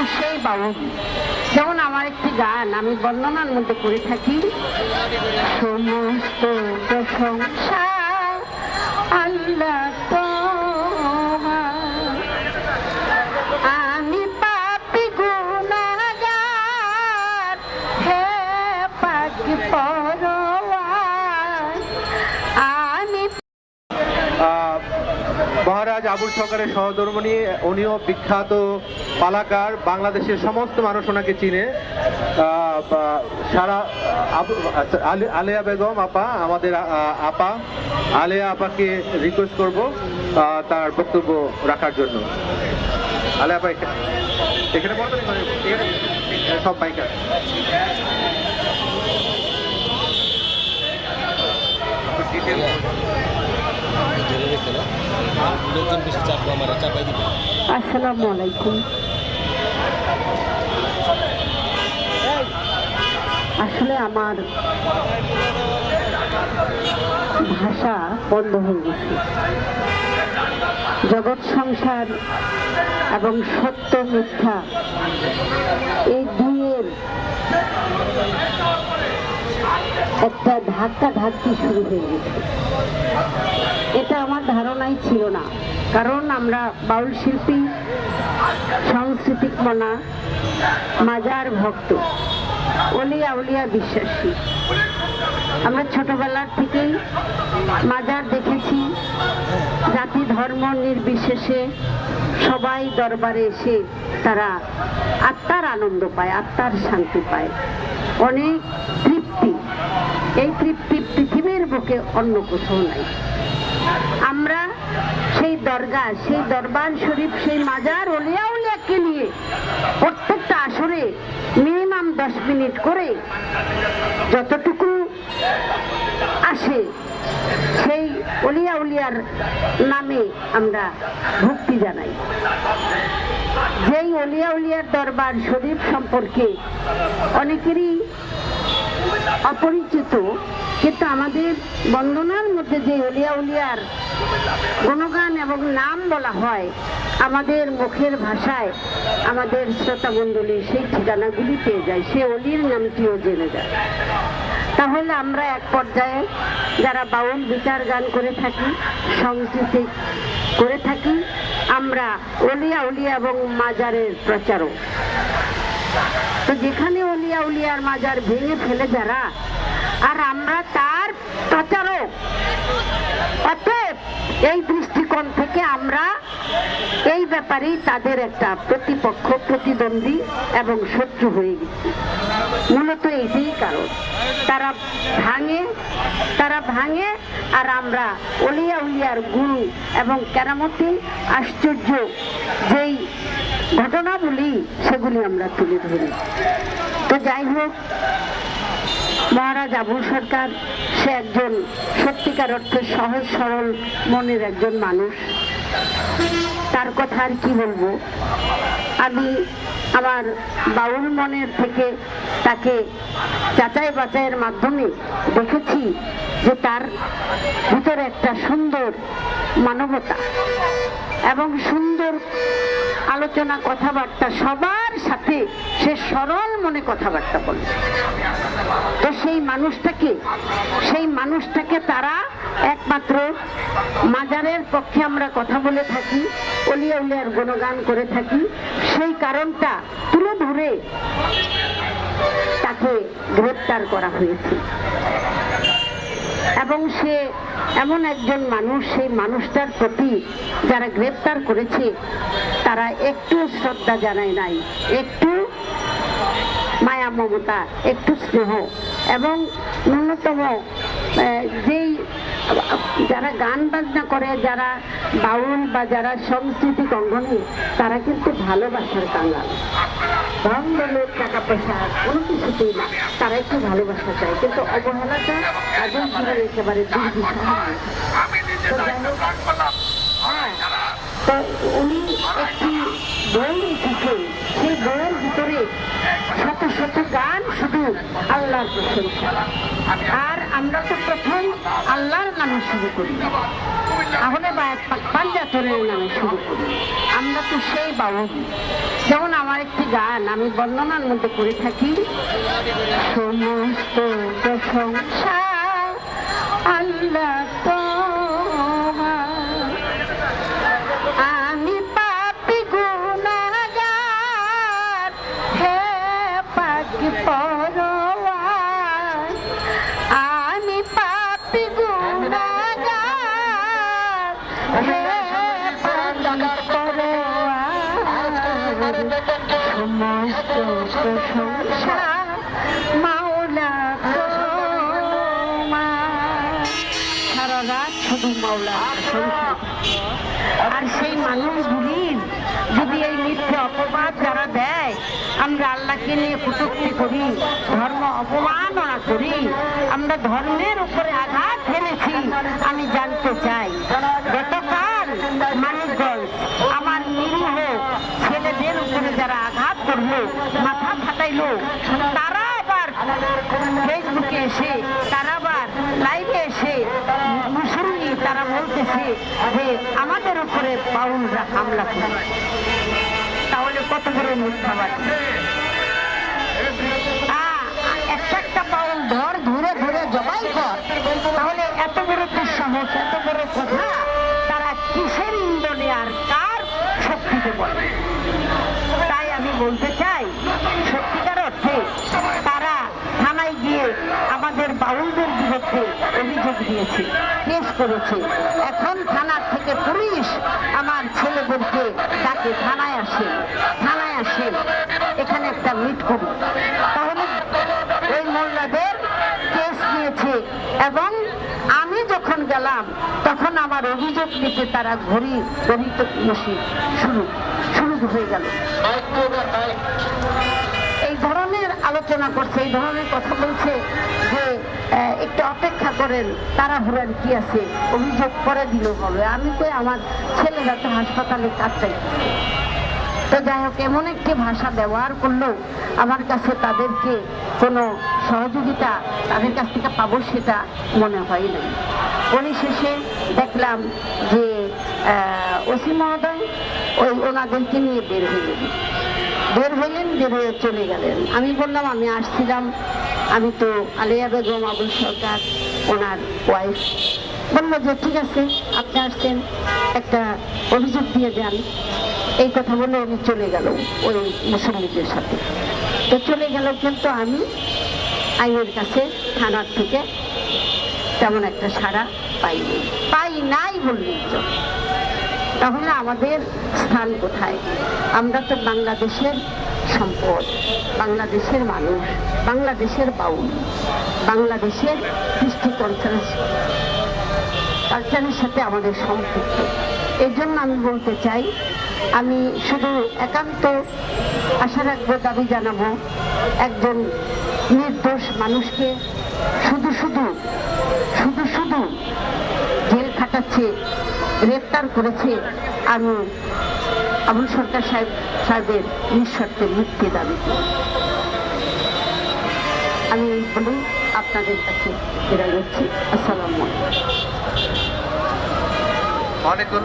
তো সেই বাউল যেমন আমার একটি গান আমি বর্ণনার মধ্যে করে থাকি, সমস্ত প্রশংসা আল্লাহ আবুল সরকারের সহধর্মণী উনিও বিখ্যাত পালাকার বাংলাদেশের সমস্ত মানুষ ওনাকে চিনে। সারা আচ্ছা, আলেয়া বেগম আপা আমাদের আপা আলেয়া আপাকে রিকোয়েস্ট করব তার বক্তব্য রাখার জন্য। আলেয়া আপা এখানে- এখানে সব বাইকার ধরে রেখে না আর লোকজন বেশি চাপবো আমার চাপাই আলাইকুম। আসলে আমার ভাষা বন্ধ হয়ে গেছে। জগৎ সংসার এবং সত্য মিথ্যা, এই দুইয়ের একটা ধাক্কা ধাক্কি শুরু হয়ে গেছে। এটা আমার ধারণাই ছিল না। কারণ আমরা বাউল শিল্পী, সাংস্কৃতিক মনা, মাজার ভক্ত অলিয়া উলিয়া বিশ্বাসী। আমরা ছোটবেলার থেকেই মাজার দেখেছি, জাতি ধর্ম নির্বিশেষে সবাই দরবারে এসে তারা আত্মার আনন্দ পায়, আত্মার শান্তি পায়। অনেক তৃপ্তি। এই তৃপ্তি পৃথিবীর বুকে অন্য কোথাও নাই। আমরা সেই দরগা, সেই দরবার শরীফ, সেই মাজার অলিয়া উলিয়াকে নিয়ে প্রত্যেকটা আসরে মিনিমাম দশ মিনিট করে যতটুকু আসে সেই অলিয়া উলিয়ার নামে আমরা ভক্তি জানাই। যেই অলিয়া উলিয়ার দরবার শরীফ সম্পর্কে অনেকেরই অপরিচিত, কিন্তু আমাদের বন্দনার মধ্যে যে অলিয়া উলিয়ার গুণগান এবং নাম বলা হয়, আমাদের মুখের ভাষায় আমাদের শ্রোতা মণ্ডলী সেই ঠিকানাগুলি পেয়ে যায়, সে অলির নামটিও জেনে যায়। তাহলে আমরা এক পর্যায়ে যারা বাউল বিচার গান করে থাকি, সংস্কৃতি করে থাকি, আমরা অলিয়া উলিয়া এবং মাজারের প্রচারক। তো যেখানে অলিয়া উলিয়ার মাজার ভেঙে ফেলে যারা। আর আমরা তার প্রচারক। অতএব এই দৃষ্টিকোণ থেকে আমরা এই ব্যাপারেই তাদের একটা প্রতিপক্ষ, প্রতিদ্বন্দ্বী এবং শত্রু হয়ে গেছি। মূলত এটাই কারণ। তারা ভাঙে তারা ভাঙে, আর আমরা অলিয়া উলিয়ার গুরু এবং কেরামতি আশ্চর্য যেই ঘটনাগুলি সেগুলি আমরা তুলে ধরি। তো যাই হোক, মহারাজ আবুল সরকার, সে একজন সত্যিকার অর্থে সহজ সরল মনের একজন মানুষ। তার কথা আর কি বলব? আমি আমার বাউল মনের থেকে তাকে যাচাই বাছাইয়ের মাধ্যমে দেখেছি যে তার ভিতরে একটা সুন্দর মানবতা এবং সুন্দর আলোচনা, কথাবার্তা সবার সাথে সে সরল মনে কথাবার্তা বলে। তো সেই মানুষটাকে সেই মানুষটাকে তারা একমাত্র মাজারের পক্ষে আমরা কথা বলে থাকি, অলিয়া উলিয়ার গুণগান করে থাকি। সেই কারণটা তুলে ধরে তাকে গ্রেপ্তার করা হয়েছে। এবং সে এমন একজন মানুষ, সেই মানুষটার প্রতি যারা গ্রেপ্তার করেছে, তারা একটু শ্রদ্ধা জানায় নাই, একটু মায়া, মমতা, একটু স্নেহ এবং ন্যূনতম যে যারা গান বাজনা করে যারা বাউল বা যারা সংস্কৃতিক অঙ্গনে তারা কিন্তু ভালোবাসার কাঙ্গাল ধন দৌলত টাকা পয়সা কোনো কিছুতেই না তারা একটু ভালোবাসা চায়। কিন্তু অবহেলাটা তাদের জীবনে একেবারে দুর্বিষহ। হ্যাঁ, তো উনি একটি বই লিখেছেন সেই বইয়ের ভিতরে শত শত গান শুধু আল্লাহর প্রশংসা। আর আমরা তো প্রথম আল্লাহর নামে শুরু করি। তাহলে বা পাঞ্জাতনের নামে শুরু করি। আমরা তো সেই বাউল। যেমন আমার একটি গান আমি বর্ণনার মধ্যে করে থাকি, সমস্ত প্রশংসা আল্লাহ তোমার আর সেই মানুষগুলির যদি এই মিথ্যে অপবাদ যারা দেয় আমরা আল্লাহকে নিয়ে কটূক্তি করি ধর্ম অপমাননা করি আমরা ধর্মের উপরে আঘাত ফেলেছি আমি জানতে চাই, গতকাল নিরীহ উপরে যারা আঘাত করল, মাথা ফাটাইলো, তারা আবার ফেসবুকে এসে, তারা আবার লাইভে এসে মুসল্লি তারা বলতেছে যে, আমাদের উপরে বাউলরা হামলা করে তাহলে কত বড় মিথ্যাবাদী তাহলে এত বড় দুঃসাহস, এত বড় কথা, তারা কিসের ইন্দনে আর কার শক্তিতে বলে। তাই আমি বলতে চাই, সত্যিকার অর্থে তারা থানায় গিয়ে আমাদের বাউলদের বিরুদ্ধে অভিযোগ দিয়েছে কেস করেছে। এখন থানার থেকে পুলিশ আমার ছেলেদেরকে তাকে থানায় আসে থানায় আসে, এখানে একটা মিট করি তাহলে ওই মোল্লাদের কেস নিয়েছে এবং আমি যখন গেলাম, তখন আমার অভিযোগ নিতে তারা ঘড়ি ঘড়িত বসে শুরু শুরু হয়ে গেল। এই ধরনের আলোচনা করছে, এই ধরনের কথা বলছে যে একটু অপেক্ষা করেন তারা ঘুরেন কি আছে? অভিযোগ করে দিল হবে। আমি তো আমার ছেলেরা তো হাসপাতালে কাটাই তো যাই হোক, এমন একটি ভাষা ব্যবহার করলেও আমার কাছে তাদেরকে কোনো সহযোগিতা তাদের কাছ থেকে পাবো সেটা মনে হয় নাই। পরিশেষে দেখলাম যে ওসি মহোদয় ওই ওনাদেরকে নিয়ে বের হইলেন বের হইলেন বের হয়ে চলে গেলেন। আমি বললাম, আমি আসছিলাম। আমি তো আলিয়া বেগম আবুল সরকার, ওনার ওয়াইফ বলল যে, ঠিক আছে, আপনি আসছেন। একটা অভিযোগ দিয়ে দেন এই কথা বলে উনি চলে গেল, ওই মুসল্লিদের সাথে। তো চলে গেল কিন্তু আমি আইনের কাছে, থানার থেকে তেমন একটা সাড়া পাইনি পাই নাই বললেই চলে। তাহলে আমাদের স্থান কোথায়? আমরা তো বাংলাদেশের সম্পদ, বাংলাদেশের মানুষ, বাংলাদেশের বাউল, বাংলাদেশের কৃষ্টি কালচারের সাথে আমাদের সম্পৃক্ত এর জন্য আমি বলতে চাই, আমি শুধু একান্ত আশা রাখব, দাবি জানাব, একজন নির্দোষ মানুষকে শুধু শুধু শুধু শুধু জেল খাটাচ্ছে, গ্রেপ্তার করেছে আমি আবুল সরকার সাহেব, সাহেবের নিঃশর্তে মুক্তি দাবি করি। আমি বলেই আপনাদের কাছে বিদায় করছি আসসালামু আলাইকুম।